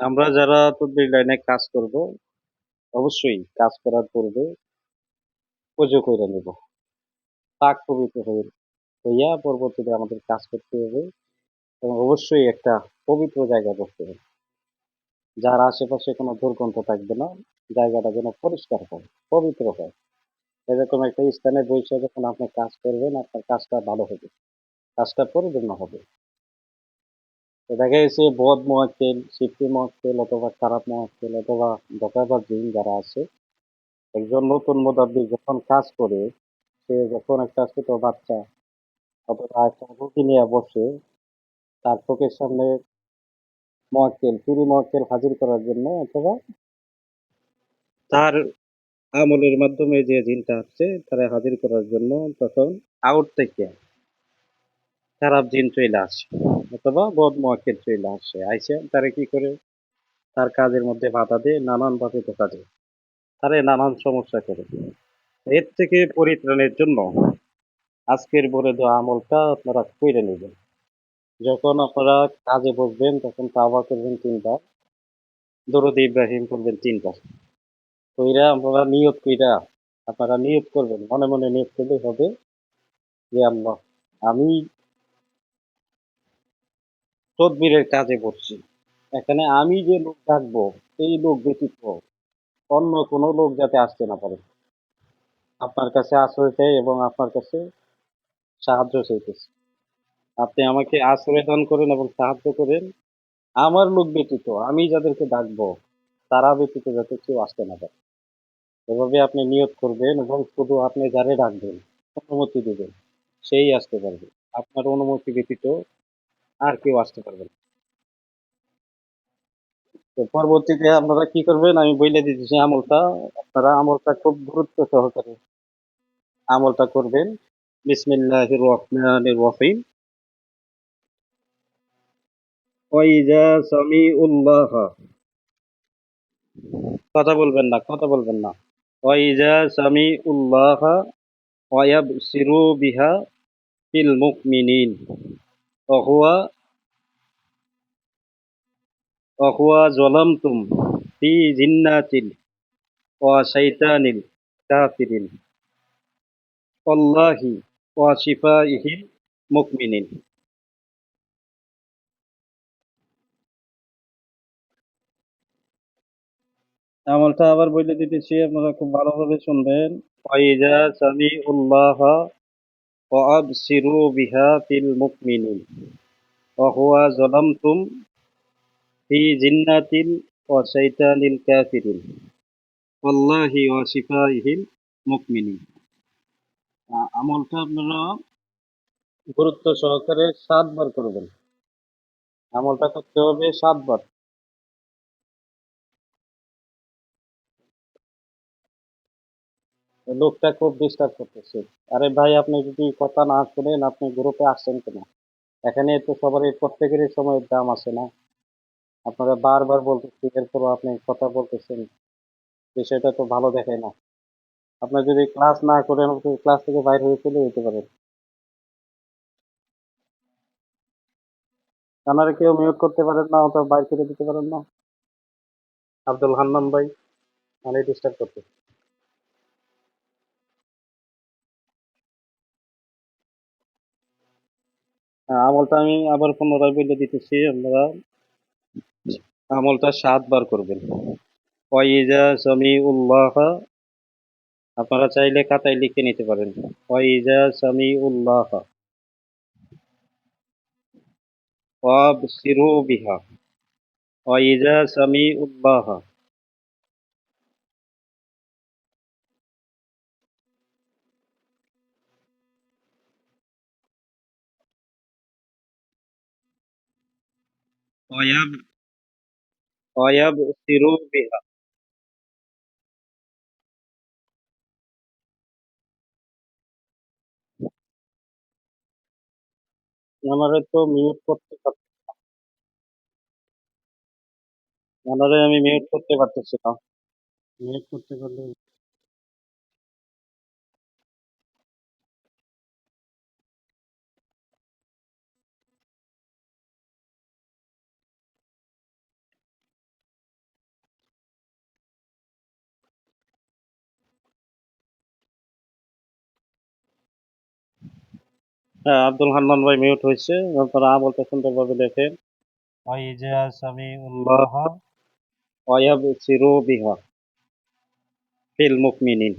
আমরা যারা তদবির লাইনে কাজ করব, অবশ্যই কাজ করার পূর্বে পুজো করে নেব। পাক পবিত্র হয়ে, হইয়া পরবর্তীতে আমাদের কাজ করতে হবে এবং অবশ্যই একটা পবিত্র জায়গা করতে হবে। যার আশেপাশে কোনো দুর্গন্ধ থাকবে না, জায়গাটা যেন পরিষ্কার হয়, পবিত্র হয়। এরকম একটা স্থানে বসে যখন আপনি কাজ করবেন, আপনার কাজটা ভালো হবে, কাজটা পরিপূর্ণ হবে। দেখা গেছে বদ মহাক্কেল শিফটি মহাক্কেল অথবা খারাপ মহাক্কেল অথবা দকাবার জিন যারা আছে, একজন নতুন মোদাব্বি যখন কাজ করে, সে যখন একটা ছোট বাচ্চা অথবা একটা রুটি নিয়ে বসে, তার চোখের সামনে মহাক্কেল চুরি মহাক্কেল হাজির করার জন্য অথবা তার আমলের মাধ্যমে যে জিনটা আসছে, তারা হাজির করার জন্য তখন আউট থেকে খারাপ জিন চলে আসে, অথবা বদ মহাক্কেল চলে আসে। আইসে তারা কি করে? তার কাজের মধ্যে বাধা দিয়ে নানানভাবে ধোকা দেয়। তারা নানান সমস্যা করে। এর থেকে পরিত্রাণের জন্য আজকের বলে দেওয়া আমলটা আপনারা করে নেবেন। যখন আপনারা কাজে বসবেন, তখন তাওবা করবেন তিনবার, দরদ ইব্রাহিম করবেন তিনবার। কইরা আপনারা নিয়ত কইরা, আপনারা নিয়ত করবেন। মনে মনে নিয়ত করলে হবে যে, আল্লাহ, আমি তদবিরের কাজে বসছি। এখানে আমি যে লোক ডাকবো এই লোক ব্যতীত অন্য কোনো লোক যাতে আসতে না পারে। আপনার কাছে আশ্রয় চাই এবং আপনার কাছে সাহায্য চাইতেছি। আপনি আমাকে আশ্রয় দান করেন এবং সাহায্য করেন। আমার লোক ব্যতীত, আমি যাদেরকে ডাকবো, তারা ব্যতীত যাতে কেউ আসতে না পারে। এভাবে আপনি নিয়োগ করবেন এবং শুধু আপনি যারে ডাকবেন, অনুমতি দেবেন, সেই আসতে পারবে। আপনার অনুমতি ব্যতীত আর কেউ আসতে পারবে না। তো পরবর্তীতে আপনারা কি করবেন? আমি বলে দিতেছি আমলটা। আপনারা আমলটা খুব গুরুত্ব সহকারে আমলটা করবেন। বিসমিল্লাহির রহমানির রহিম। কথা বলবেন না, কথা বলবেন না। ওয়াইজা সামিউল্লাহ। ওয়ায়াবসিরু বিহা ফিল মুকমিনিন ওহুয়া ওহুয়া জলামতুম ফি জিন্নাতিল মুকমিনিন। আমলটা আবার বলে দিতেছি, আপনারা খুব ভালোভাবে শুনবেন। সামিউল্লাহ ওয়া আবসিরু বিহা ফিল মুকমিনিন ওহুয়া জলামতুম ফি জিন্নাতিল ওয়া শাইতানিল কাফিরিন আল্লাহি ওয়া শিফাইহিল মুকমিনিন আমলটা আপনারা গুরুত্ব সহকারে সাতবার করবেন আমলটা করতে হবে সাতবার। লোকটা খুব ডিস্টার্ব করতেছে। আরে ভাই, আপনি যদি কথা না শুনেন, আপনি গ্রুপে আসছেন কিনা? এখানে তো সবার প্রত্যেকেরই সময়ের দাম আছে না। আপনারা বারবার বলতেছি, এরপরও আপনি কথা বলতেছেন। বিষয়টা তো ভালো দেখায় না। আপনি যদি ক্লাস না করেন ক্লাস থেকে বাইরে হয়ে চলে যেতে পারেন। আপনারা কেউ মিউট করতে পারেন না, অথবা বাইর করে দিতে পারেন না? আব্দুল হান্নান ভাই মানে ডিস্টার্ব করতে আমলটা আমি আবার পুনরায় বলে দিতেছি, আপনারা আমলটা সাতবার করবেন। ওয়াইজা সামি উল্লাহ আপনারা চাইলে খাতায় লিখে নিতে পারেন। ওয়াইজা সামি উল্লাহ ওয়াবসিরু বিহা, ওয়াইজা সামি উল্লাহ ওয়াব ওয়াবসিরু বিহা আমারে তো মিউট করতে পার- আমারে আমি মিউট করতে পারতেছি না। মিউট করতে পারলে আব্দুল হান্নান ভাই মিউট হয়েছে। আপনারা আমলটা সুন্দরভাবে দেখেন। ওয়াইজা সামিউল্লাহ ওয়ায়াবসিরু বিহা ফিল মুকমিনিন।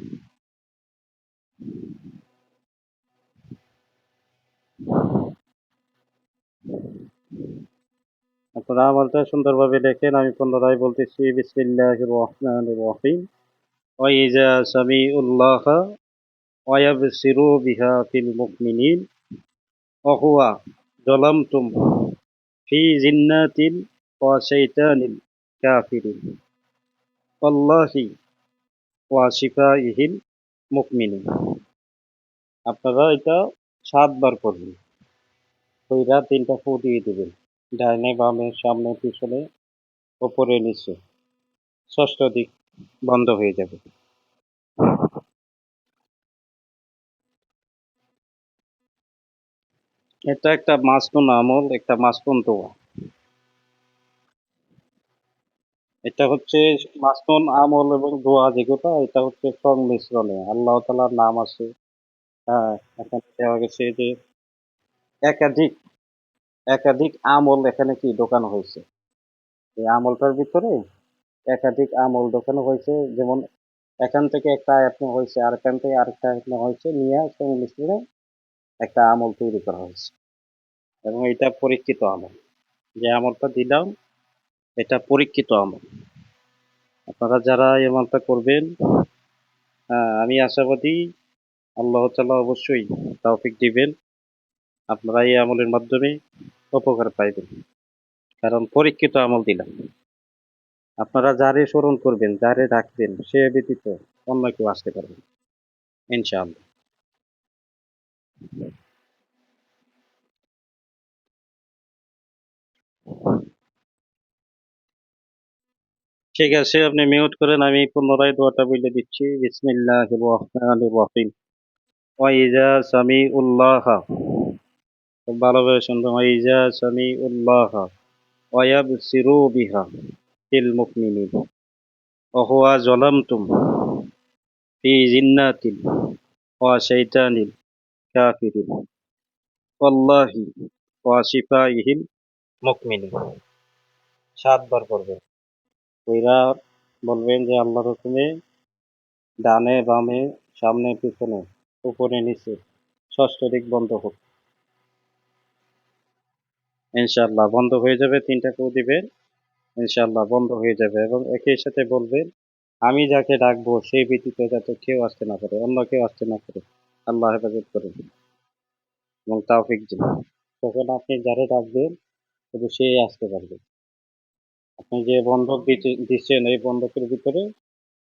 আপনারা আমলটা সুন্দরভাবে দেখেন। আমি পুনরায় বলতেছি বিসমিল্লাহির রহমানির রহিম ওয়াইজা সামিউল্লাহ ওয়ায়াবসিরু বিহা ফিল মুকমিনিন। ওহুয়া জলামতুম ফি জিন্নাতিন ওয়া শাইতানিল কাফিরিন। আল্লাহি ওয়া শিফাইহিল মুকমিনিন। আপনারা এটা সাতবার করবেন কইরা তিনটা ফু দিয়ে দিবেন। ডাইনে বামে, সামনে, পিছনে, ওপরে, নিচে। ষষ্ঠ দিক বন্ধ হয়ে যাবে। এটা একটা মাসনুন আমল, একটা মাসনুন দোয়া। এটা হচ্ছে মাসনুন আমল এবং দোয়া যেগুলো এটা হচ্ছে সংমিশ্রণে আল্লাহ তালার নাম আছে। হ্যাঁ এখানে দেওয়া গেছে যে একাধিক একাধিক আমল এখানে কি ঢোকানো হয়েছে? এই আমলটার ভিতরে একাধিক আমল ঢোকানো হয়েছে। যেমন এখান থেকে একটা আয়াত হয়েছে আর এখান থেকে আরেকটা আয়াত হয়েছে। নিয়ে সংমিশ্রণে একটা আমল তৈরি করা হয়েছে। এবং এটা পরীক্ষিত আমল। যে আমলটা দিলাম, এটা পরীক্ষিত আমল। আপনারা যারা এই আমলটা করবেন আমি আশাবাদী আল্লাহ তালা অবশ্যই তৌফিক দিবেন। আপনারা এই আমলের মাধ্যমে উপকার পাইবেন। কারণ পরীক্ষিত আমল দিলাম। আপনারা যারে স্মরণ করবেন, যারে রাখবেন, সে ব্যতীত অন্য কেউ আসতে পারবেন ইনশাআল্লাহ। ঠিক আছে, আপনি মিউট করেন, আমি পুনরায় দোয়াটা বলে দিচ্ছি। বিসমিল্লাহ রহমান রহিম। ওয়াইজা সামি উল্লাহ ভালোভাবে শুনবেন। ওয়াইজা সামি উল্লাহ ওয়াব সিরু বিহা ফিল মুকমিনিন ওহুয়া জলামতুম ফি ওয়া কইরা বলবেন যে আল্লাহর হুকুমে ডানে বামে, সামনে পিছনে, উপরে নিচে, ষষ্ঠ দিক বন্ধ হোক। ইনশাআল্লাহ বন্ধ হয়ে যাবে, তিনটা কেউ দিবেন ইনশাআল্লাহ বন্ধ হয়ে যাবে এবং একই সাথে বলবেন, আমি যাকে ডাকবো সেই ব্যতীত যাতে কেউ আসতে না পারে, অন্য কেউ আসতে না পারে। আল্লাহ হেফাজত করে এবং তাওফিক দিন। তখন আপনি যারে ডাকবেন, শুধু সেই আসতে পারবে। আপনি যে বন্ধক দিচ্ছেন, এই বন্ধকের ভিতরে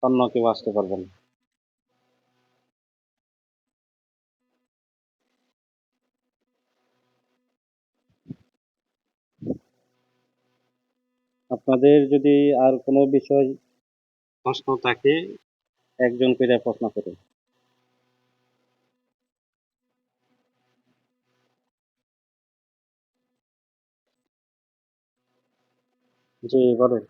অন্য কেউ আসতে পারবে না। আপনাদের যদি আর কোনো বিষয় প্রশ্ন থাকে, একজন করে প্রশ্ন করুন। জি বলেন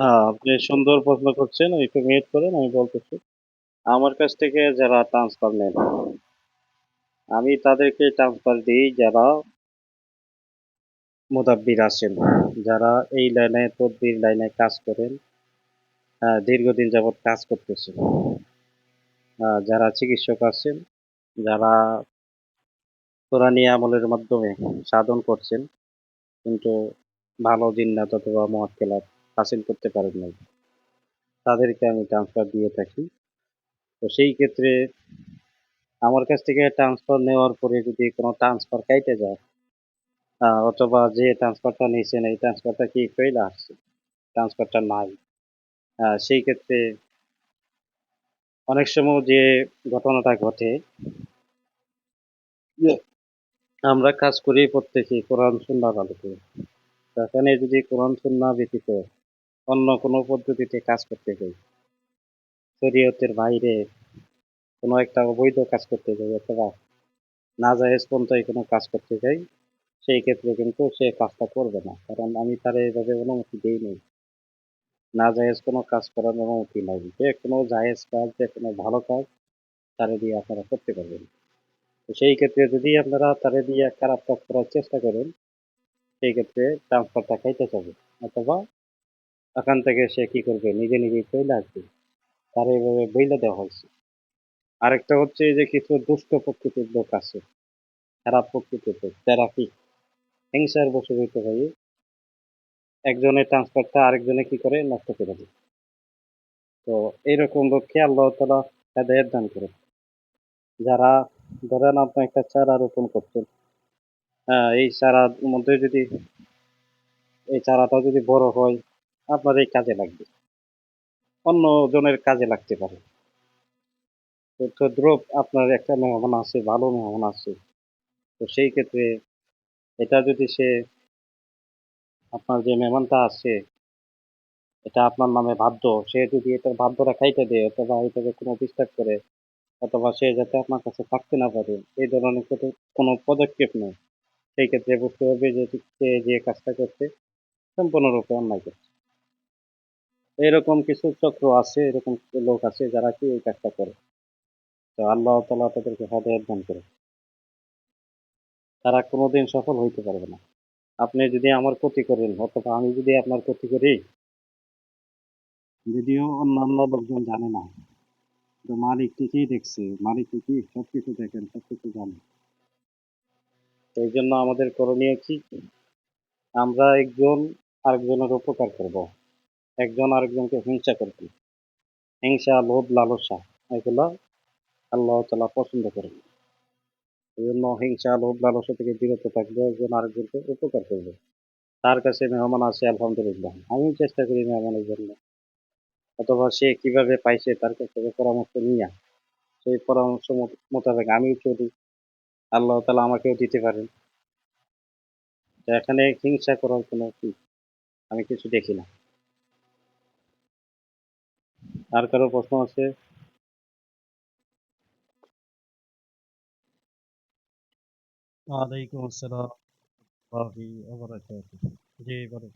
হ্যাঁ আপনি সুন্দর প্রশ্ন করছেন একটু মিউট করেন আমি বলতেছি। আমার কাছ থেকে যারা ট্রান্সফার নেন আমি তাদেরকে ট্রান্সফার দিই যারা মুদাব্বির আছেন যারা এই লাইনে তদবির লাইনে কাজ করেন আহ, দীর্ঘদিন যাবৎ কাজ করতেছেন। আহ, যারা চিকিৎসক আছেন যারা কোরআনী আমলের মাধ্যমে সাধন করছেন কিন্তু ভালো দিন জিন্নাত অথবা মহাক্কেলাত হাসিল করতে পারেন নাই। তাদেরকে আমি ট্রান্সফার দিয়ে থাকি। তো সেই ক্ষেত্রে আমার কাছ থেকে ট্রান্সফার নেওয়ার পরে যদি কোনো ট্রান্সফার কাইটে যায় অথবা যে ট্রান্সফারটা নিয়েছেন এই ট্রান্সফারটা কি ফেল আসছে? ট্রান্সফারটা নাই। সেই ক্ষেত্রে অনেক সময় যে ঘটনাটা ঘটে আমরা কাজ করি প্রত্যেকে কোরআন সুন্নাহর আলোকে সেখানে যদি কোরআন সুন্নাহ ব্যতীত অন্য কোনো পদ্ধতিতে কাজ করতে যাই। শরীয়তের বাইরে কোনো একটা অবৈধ কাজ করতে যাই অথবা না নাজায়েজ পন্থায় কোনো কাজ করতে যাই, সেই ক্ষেত্রে কিন্তু সে কাজটা করবে না। কারণ আমি তার এইভাবে অনুমতি দিই নাই নাজায়েজ কোনো কাজ করার অনুমতি নাই। যে কোনো জায়েজ কাজ, যে কোনো ভালো কাজ, তারে দিয়ে আপনারা করতে পারবেন। তো সেই ক্ষেত্রে যদি আপনারা তারে দিয়ে খারাপ কাজ করার চেষ্টা করেন, সেই ক্ষেত্রে ট্রান্সফারটা খাইতে যাবে অথবা এখান থেকে সে কি করবে? নিজে নিজেই চলে আসবে। তার এইভাবে বইলে দেওয়া হয়েছে। আরেকটা হচ্ছে যে কিছু দুষ্ট প্রকৃতির লোক আছে। খারাপ প্রকৃতির লোক যারা কি হিংসার বসে হইতে পারে একজনের ট্রান্সফারটা আরেকজনে কি করে? নষ্ট করে দেয়। তো এইরকম লোককে আল্লাহ তালা হেদায়ত দান করে যারা, ধরেন আপনি একটা চারা রোপণ করছেন হ্যাঁ এই চারার মধ্যে যদি, এই চারাটা যদি বড় হয় আপনার এই কাজে লাগবে। অন্য জনের কাজে লাগতে পারে। তো দ্রব আপনার একটা মেহমান আছে, ভালো মেহমান আছে। তো সেই ক্ষেত্রে এটা যদি সে আপনার যে মেহমানটা আছে, এটা আপনার নামে বাধ্য, সে যদি এটা বাধ্যটা খাইতে দেয় অথবা এটাকে কোনো ডিস্টার্ব করে, অথবা সে যাতে আপনার কাছে থাকতে না পারে, এই ধরনের কোনো কোনো পদক্ষেপ নেই সেই ক্ষেত্রে বুঝতে হবে যে যে কাজটা করছে, সম্পূর্ণরূপে অন্যায় করছে। এরকম কিছু চক্র আছে, এরকম কিছু লোক আছে যারা কি এই কাজটা করে। তো আল্লাহ তালা তাদেরকে হেদায়ত দান করে তারা কোনোদিন সফল হইতে পারবে না। আপনি যদি আমার ক্ষতি করেন, অথবা আমি যদি আপনার ক্ষতি করি, যদিও অন্যান্য লোকজন জানে না, তো মালিক ঠিকই দেখছে, মালিক ঠিকই সবকিছু দেখেন, সবকিছু জানে। তো এই জন্য আমাদের করণীয় কি? আমরা একজন আরেকজনের উপকার করব। একজন আরেকজনকে হিংসা করব। হিংসা, লোভ, লালসা, এগুলো আল্লাহ তালা পছন্দ করেন। এই জন্য হিংসা, লোভ, লালসা থেকে বিরত থাকবে, একজন আরেকজনকে উপকার করবে। তার কাছে মেহমান আছে, আলহামদুলিল্লাহ। আমি চেষ্টা করি মেহমানের জন্য। অথবা সে কীভাবে পাইছে তার কাছ থেকে পরামর্শ নিয়ে। সেই পরামর্শ মত- মোতাবেক আমিও চলি। আল্লাহ তালা আমাকেও দিতে পারেন। এখানে হিংসা করার কোনো কি? আমি কিছু দেখি না। আর কারও প্রশ্ন আছে? ওয়ালাইকুম আসসালাম। জি বলেন।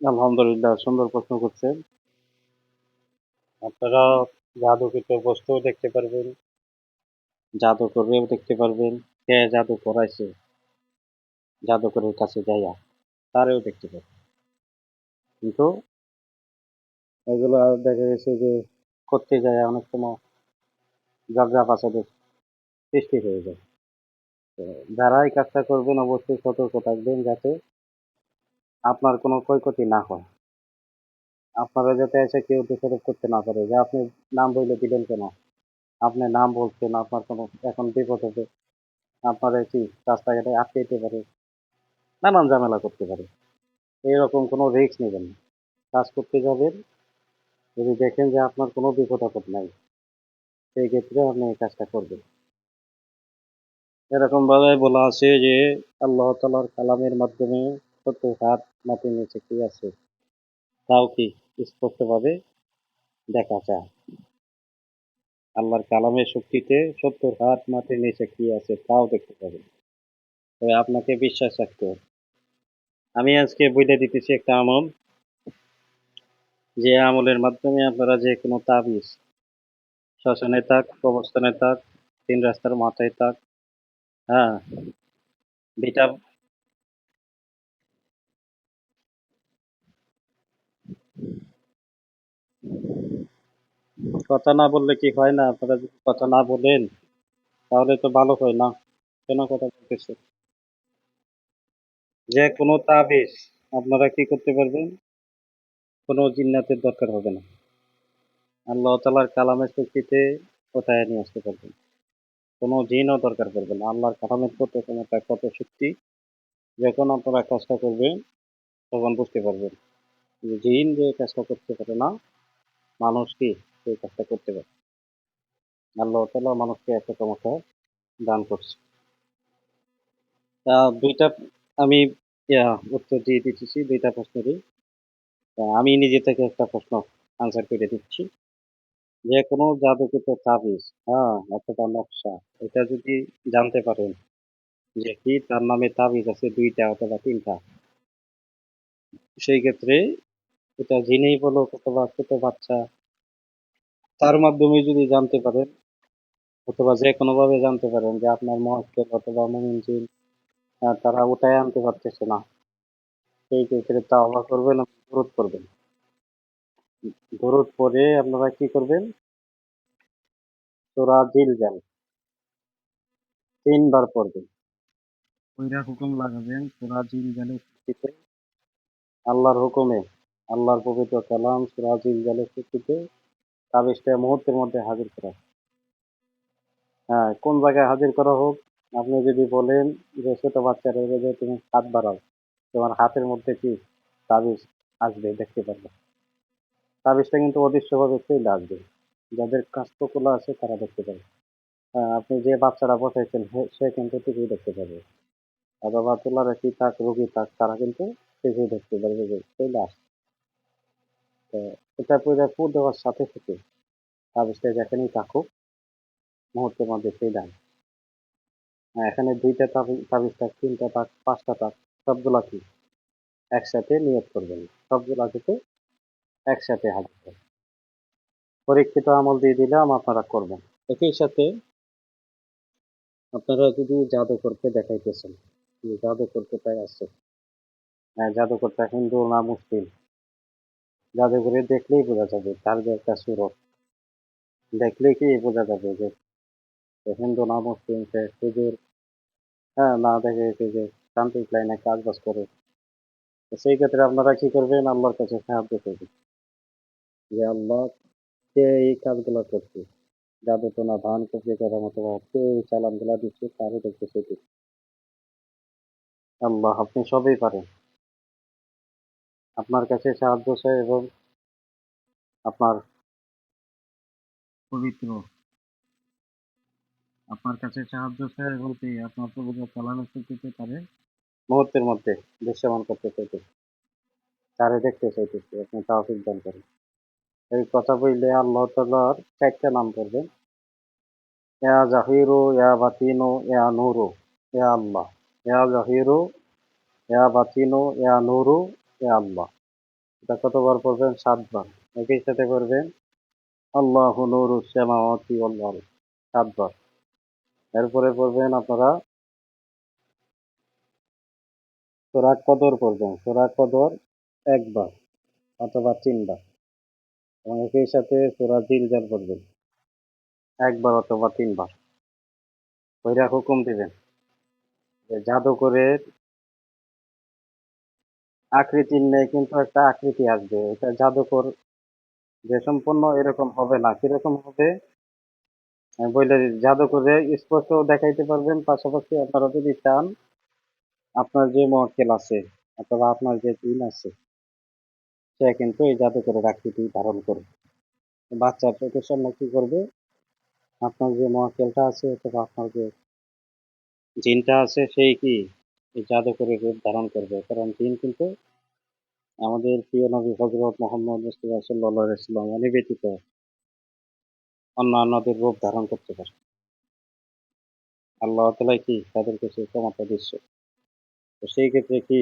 আলহামদুলিল্লাহ, সুন্দর প্রশ্ন করছেন। আপনারা জাদুকৃত বস্তুও দেখতে পারবেন। জাদু করেও দেখতে পারবেন। কে জাদু করাইছে জাদুকরের কাছে যাইয়া তারেও দেখতে পারবেন। কিন্তু এগুলো দেখা গেছে যে করতে যায় অনেক সময় ঝগড়া ফাসাদের সৃষ্টি হয়ে যায়। তো যারা এই কাজটা করবেন, অবশ্যই সতর্ক থাকবেন যাতে আপনার কোনো ক্ষয়ক্ষতি না হয়। আপনারা যাতে এসে কেউ দোষারোপ করতে না পারে, যে আপনি নাম বইলে দিলেন কেন? আপনি নাম বলছেন, আপনার কোনো এখন বিপদ হবে। আপনার কি রাস্তাঘাটে আটকে যেতে পারে? নানান ঝামেলা করতে পারে। এইরকম কোনো রিস্ক নেবেন না। কাজ করতে যাবেন, যদি দেখেন যে আপনার কোনো বিপদ আপদ নাই, সেই ক্ষেত্রে আপনি এই কাজটা করবেন। এরকমভাবে বলা আছে যে, আল্লাহ তালার কালামের মাধ্যমে সত্য হাত মাটির নিচে কি আছে, তাও কি স্পষ্টভাবে দেখা যায়। আল্লাহর কালামের শক্তিতে সত্তর হাত মাটির নিচে কি আছে, তাও দেখতে পাবেন। তবে আপনাকে বিশ্বাস রাখতে আমি আজকে বইলে দিতেছি একটা আমল। যে আমলের মাধ্যমে আপনারা যে কোনো তাবিজ, শ্মশানে থাক, কবরস্থানে থাক, তিন রাস্তার মাথায় থাক হ্যাঁ বিটা কথা না বললে কি হয় না? আপনারা যদি কথা না বলেন, তাহলে তো ভালো হয় না। কেন কথা বলতেছে যে কোনো তাবিজ আপনারা কি করতে পারবেন? কোনো জিন্নাতের দরকার হবে না। আল্লাহ তালার কালামের শক্তিতে কোথায় নিয়ে আসতে পারবেন? কোনো জিনও দরকার পড়বে না। আল্লাহর কালামের কত ক্ষমতা কত শক্তি, যখন আপনারা কাজটা করবেন, তখন বুঝতে পারবেন জিন যে কাজটা করতে পারে না মানুষ কি সেই কাজটা করতে পারে। আল্লাহ তালা মানুষকে এত ক্ষমতা দান করছে। দুইটা, আমি উত্তর দিয়ে দিতেছি দুইটা প্রশ্নেরই। আমি নিজে থেকে একটা প্রশ্ন আনসার করে দিচ্ছি। যে কোনো জাদুকৃত তাবিজ হ্যাঁ অথবা নকশা, এটা যদি জানতে পারেন যে কি, তার নামে তাবিজ আছে দুইটা অথবা তিনটা, সেই ক্ষেত্রে এটা জেনেই বলো অথবা ছোট বাচ্চা। তার মাধ্যমে যদি জানতে পারেন অথবা যে কোনো ভাবে জানতে পারেন যে আপনার মহাক্কেল অথবা মুমিন জিন তারা ওটাই আনতে পারতেছে না। সেই ক্ষেত্রে তাওবা করবেন এবং করবেন দরুদ পরে আপনারা কি করবেন? তোরা জিল যান তিনবার পড়বেন। কইরা হুকুম লাগাবেন তোরা জিল জালের ভিত্তিতে আল্লাহর হুকুমে। আল্লাহর পবিত্র কালাম সুরাজিল জালের ভিত্তিতে তাবিজটা মুহূর্তের মধ্যে হাজির করা হ্যাঁ কোন জায়গায় হাজির করা হোক আপনি যদি বলেন যে ছোট বাচ্চারা যে তুমি হাত বাড়াও তোমার হাতের মধ্যে কি তাবিজ আসবে দেখতে পারবে। তাবিজটা কিন্তু অদৃশ্যভাবে চলে আসবে। যাদের কাস্তকলা আছে তারা দেখতে পাবে হ্যাঁ, আপনি যে বাচ্চারা বসাইছেন সে কিন্তু ঠিকই দেখতে পাবে অথবা তোলার কি থাক রোগী থাক তারা কিন্তু ঠিকই দেখতে পারবে যে চলে আসছে। তো এটা পুরো ফু দেওয়ার সাথে সাথে তাবিজটা যেখানেই থাকুক মুহূর্তের মধ্যে আসবে হ্যাঁ, এখানে দুইটা তাবিজ থাক তিনটা থাক পাঁচটা থাক সবগুলা কি একসাথে নিয়োগ করবেন। সবগুলা থেকে একসাথে হাজির করবেন পরীক্ষিত আমল দিয়ে দিলাম আপনারা করবেন। একই সাথে আপনারা যদি জাদুকরকে দেখাইতেছেন যে জাদুকর কোথায় আছে। হ্যাঁ জাদুকরটা হিন্দু না মুসলিম? জাদুঘরে দেখলেই বোঝা যাবে তার যে একটা সুরত। দেখলেই কি বোঝা যাবে যে হিন্দু না মুসলিম সে হুজুর। হ্যাঁ না দেখে যে তান্ত্রিক লাইনে কাজ বাজ করে সেই ক্ষেত্রে আপনারা কি করবেন? আল্লাহর কাছে সাহায্য করবেন। যে আল্লাহ কে এই কাজগুলো করছে? জাদু না ধান কপি করার মতো কে এই চালানগুলা দিচ্ছে, তারই দেখতে সেটি আল্লাহ, আপনি সবই পারেন। আপনার কাছে সাহায্য চাই এবং আপনার পবিত্র, আপনার কাছে সাহায্য চাই বলতে আপনার পবিত্র চালানো শিখতে পারে মুহূর্তের মধ্যে দৃশ্যমান করতে চাইতে, তারে দেখতে চাইতেছি আপনি তাও দান করেন। এই কথা বললে আল্লাহ তালার চারটা নাম করবেন ইয়া জাহিরু, ইয়া বাতিনো, ইয়া নুরু, ইয়া আল্লাহ। ইয়া জাহিরু, ইয়া বাতিনু, ইয়া নুরু আল্লাহ। এটা কতবার পড়বেন? সাতবার। একই সাথে করবেন আল্লাহ নুরু শ্যামাওয়াতি আল্লাহ সাতবার। এরপরে পড়বেন আপনারা, সোরা কদর পড়বেন। সোরা কদর একবার অথবা তিনবার। এবং একই সাথে সোরা জিলজার পড়বেন, একবার অথবা তিনবার। কইরা হুকুম দিবেন যে জাদুকরের আকৃতির নেই কিন্তু একটা আকৃতি আসবে। এটা জাদুকর যে সম্পূর্ণ এরকম হবে না। কীরকম হবে? দিই, জাদুকরে স্পষ্ট দেখাইতে পারবেন। পাশাপাশি আপনারা যদি চান আপনার যে মক্কেল আছে অথবা আপনার যে দিন আছে সে কিন্তু এই জাদুকরের আকৃতি ধারণ করবে। বাচ্চার চোখের সামনে কি করবে? আপনার যে মক্কেলটা আছে অথবা আপনার যে জিনটা আছে সেই কি? এই জাদুকরের রূপ ধারণ করবে। কারণ জিন কিন্তু আমাদের প্রিয় নবী হজরত মোহাম্মদ মুস্তফা সাল্লাহ ইসলাম উনি ব্যতীত অন্যান্যদের রূপ ধারণ করতে পারে। আল্লাহ তালাই কি তাদেরকে সেই ক্ষমতা দিচ্ছে? তো সেই ক্ষেত্রে কি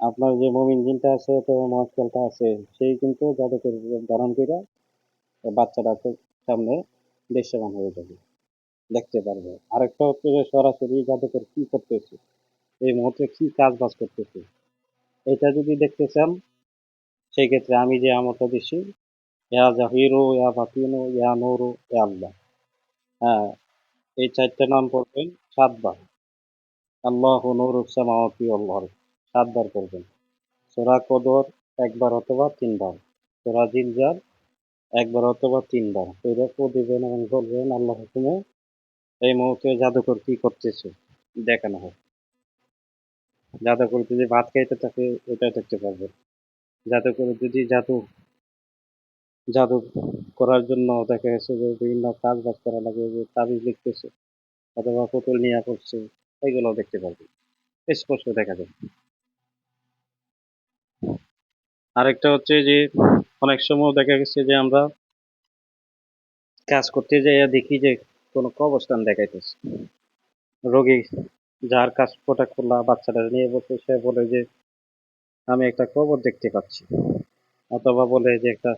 আপনার যে মমিন জিনটা আছে অথবা মহাকালটা আছে, সেই কিন্তু জাদুকরের রূপ ধারণ করে বাচ্চাটাকে সামনে দৃশ্যমান হয়ে যাবে। দেখতে পারবে। আরেকটা হচ্ছে যে সরাসরি জাদুকর কি করতেছে? এই মুহূর্তে কি কাজ বাজ করতেছে? এটা যদি দেখতে চান সেই ক্ষেত্রে আমি যে আমলটা দিছি, ইয়া জাহিরু, ইয়া বাতিনু, ইয়া নুরু, ইয়া আল্লাহ। হ্যাঁ এই চারটা নাম পড়বেন, সাতবার। আল্লাহ নুরুস সামাওয়াতি ওয়াল আরদ। সাতবার করবেন সোরা কদর একবার অথবা তিনবার। সোরা জিলজাল একবার অথবা তিনবার। এটা কো দিবেন এবং বলবেন আল্লাহ হুকুমে এই মুহূর্তে জাদুকর কি করতেছে? দেখানো হোক জাদুকর যদি ভাত খাইতে থাকে এটা দেখতে পারবেন জাদুকর যদি জাদু জাদু করার জন্য দেখা গেছে যে বিভিন্ন কাজ বাজ করা লাগে, যে তাবিজ লিখতেছে, অথবা পুতুল নিয়ে করছে এগুলো দেখতে পারবে। স্পষ্ট দেখা যায়। আরেকটা হচ্ছে যে, অনেক সময় দেখা গেছে যে আমরা কাজ করতে যাই দেখি যে কোনো অবস্থান দেখাইতেছে। রোগী যার কাজ ফোটা খোলা বাচ্চাটা নিয়ে বসে, সে বলে যে, আমি একটা কবর দেখতে পাচ্ছি। অথবা বলে যে, একটা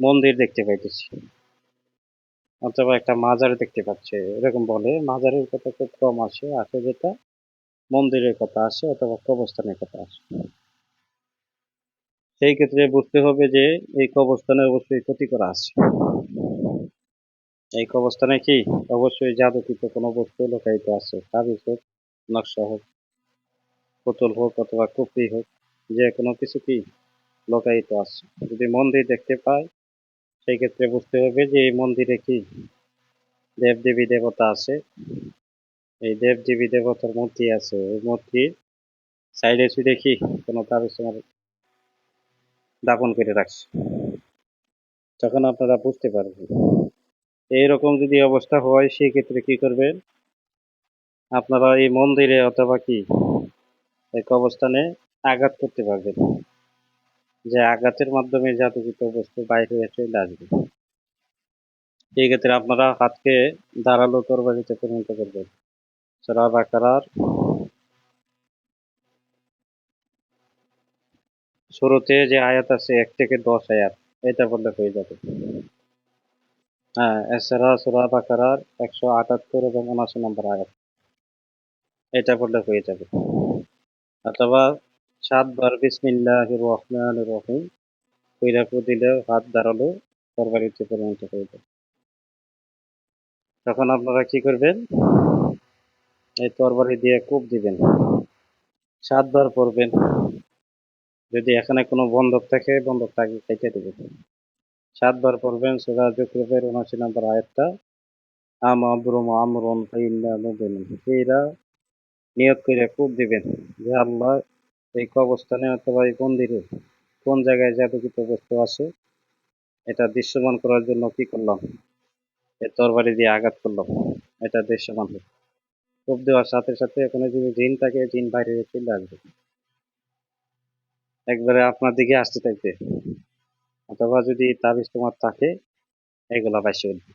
মন্দির দেখতে পাইতেছি। অথবা একটা মাজার দেখতে পাচ্ছে। এরকম বলে। মাজারের কথা খুব কম আসে। আসে যেটা মন্দিরের কথা আসে অথবা কবরস্থানের কথা আসে। সেই ক্ষেত্রে বুঝতে হবে যে, এই কবরস্থানে অবশ্যই ক্ষতি করা আছে। এই কবরস্থানে কি অবশ্যই জাদুকৃত কোনো বস্তু লোকায়িত আছে। তাবিজ হোক, নকশা হোক, পুতুল হোক অথবা কুপি হোক যে কোনো কিছু কি লোকায়িত আছে। যদি মন্দির দেখতে পায় সেই ক্ষেত্রে বুঝতে হবে যে এই মন্দিরে কি দেব দেবী দেবতা আছে। এই দেব দেবী দেবতার মূর্তি আছে। এই মূর্তির সাইডে সুইডে কি কোনো তাবিজ তোমার দাপন করে রাখছে? তখন আপনারা বুঝতে পারবেন। এইরকম যদি অবস্থা হয় সেই ক্ষেত্রে কি করবেন? আপনারা এই মন্দিরে অথবা কি এক অবস্থানে আঘাত করতে পারবেন। যে আঘাতের মাধ্যমে জাদুকৃত বস্তু বাইরে হয়ে চলে এই ক্ষেত্রে আপনারা হাতকে দাঁড়াল তরবারিতে পরিণত করবেন সরা বাকারার শুরুতে যে আয়াত আছে, এক থেকে দশ আয়াত, এটা বললে হয়ে যাবে। হ্যাঁ এছাড়া একশো আটাত্তর এবং নম্বর এটা বললে হয়ে যাবে। অথবা সাতবার হাত তরবারিতে তখন আপনারা কি করবেন? এই তরবারি দিয়ে কূপ দিবেন। সাতবার পড়বেন। যদি এখানে কোনো বন্ধক থাকে, বন্ধকটা আগে কেটে দেবেন। সাতবার পড়বেন সুরা জুকরুফের উনআশি নম্বর আয়াতটা। আম আবরুম আমরন এরা নিয়ত করে কূপ দিবেন যে আল্লাহ এই কবস্থানে অথবা এই মন্দিরে কোন জায়গায় জাদুকৃত বস্তু আছে, এটা দৃশ্যমান করার জন্য কি করলাম? এই তরবারি দিয়ে আঘাত করলাম। এটা দৃশ্যমান। হোক কূপ দেওয়ার সাথে সাথে ওখানে যদি জিন থাকে, জিন বাইরে চলে আসবে। একবারে আপনার দিকে আসতে থাকবে অথবা যদি তাবিজ তোমার থাকে, এগুলা বাইসে উঠবে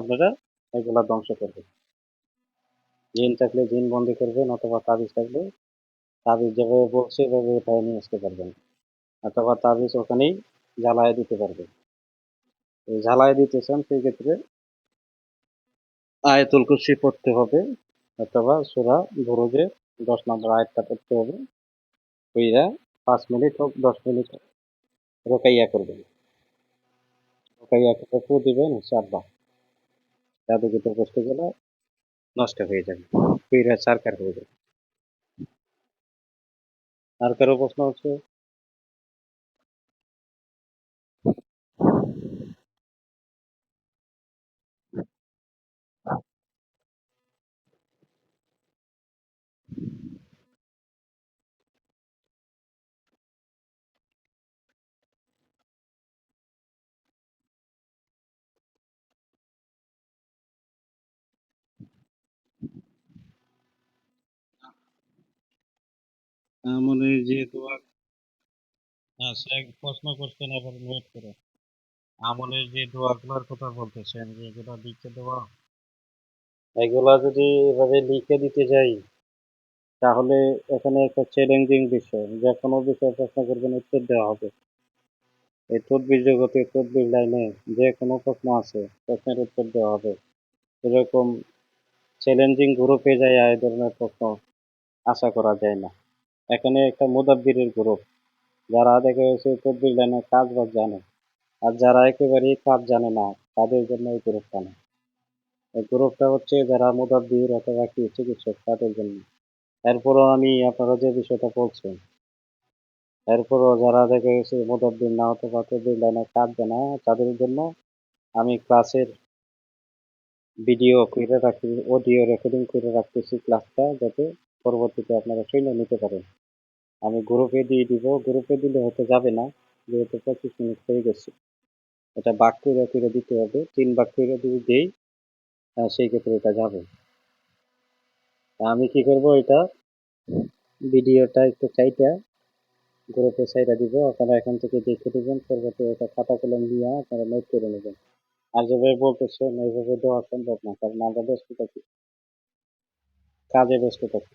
আপনারা এগুলা ধ্বংস করবেন, জিন থাকলে জিন বন্দি করবেন, অথবা তাবিজ থাকলে তাবিজ যেভাবে বলছে এভাবে উঠায় নিয়ে আসতে পারবেন। অথবা তাবিজ ওখানেই জ্বালায় দিতে পারবেন। জ্বালায় দিতে চান সেই ক্ষেত্রে আয়াতুল কুরসি পড়তে হবে, অথবা সুরা বুরুজে দশ নম্বর আয়াতটা পড়তে হবে। ওইরা পাঁচ মিনিট হোক, দশ মিনিট হোক। রোকাইয়া করবেন রোকাইয়া করে ফু দিবেন ইনশাআল্লাহ বস্তু বস্তুগুলো নষ্ট হয়ে যাবে। কইরা সারকার হয়ে যাবে। আর কারও প্রশ্ন হচ্ছে দোয়া হ্যাঁ প্রশ্ন করছেন নোট করে। আমলের যে দোয়াগুলোর কথা বলতেছেন যে এগুলো লিখে দেওয়া এগুলা যদি এভাবে লিখে দিতে যাই, তাহলে এখানে একটা চ্যালেঞ্জিং বিষয়। যে কোনো বিষয়ে প্রশ্ন করবেন, উত্তর দেওয়া হবে। এই তদবির জগতে তদবির লাইনে যে কোনো প্রশ্ন আছে, প্রশ্নের উত্তর দেওয়া হবে। এরকম চ্যালেঞ্জিং গ্রুপে যায়, এই ধরনের প্রশ্ন আশা করা যায় না। এখানে একটা মুদাব্বিরের গ্রুপ, যারা দেখা গেছে তদবির লাইনে কাজ বাজ জানে। আর যারা একেবারেই কাজ জানে না, তাদের জন্য এই গ্রুপটা না। এই গ্রুপটা হচ্ছে যারা মুদাব্বির অথবা কি চিকিৎসক, তাদের জন্য। এরপরও আমি আপনারা যে বিষয়টা বলছেন, এরপরও যারা দেখা গেছে মুদাব্বির না পারতে দুই লাইনে কাঁদবে না তাদের জন্য আমি ক্লাসের ভিডিও করে রাখি, অডিও রেকর্ডিং করে রাখতেছি ক্লাসটা, যাতে পরবর্তীতে আপনারা শুনে নিতে পারেন। আমি গ্রুপে দিয়ে দিব গ্রুপে দিলে হয়তো যাবে না, যেহেতু পঁচিশ মিনিট হয়ে গেছে। এটা বাক করে দিতে হবে, তিন বাক করে যদি দেই সেই ক্ষেত্রে এটা যাবে। আমি কি করব এটা? ভিডিওটা একটু চাইটা গ্রুপে সাইডা দিব, আপনারা এখান থেকে দেখে দিবেন পরবর্তী এটা খাতা কলম দিয়ে আপনারা নোট করে নেবেন। আর যেভাবে বলতেছেন, এইভাবে দেওয়া সম্ভব না, কারণ আমরা ব্যস্ত থাকি। কাজে ব্যস্ত থাকি।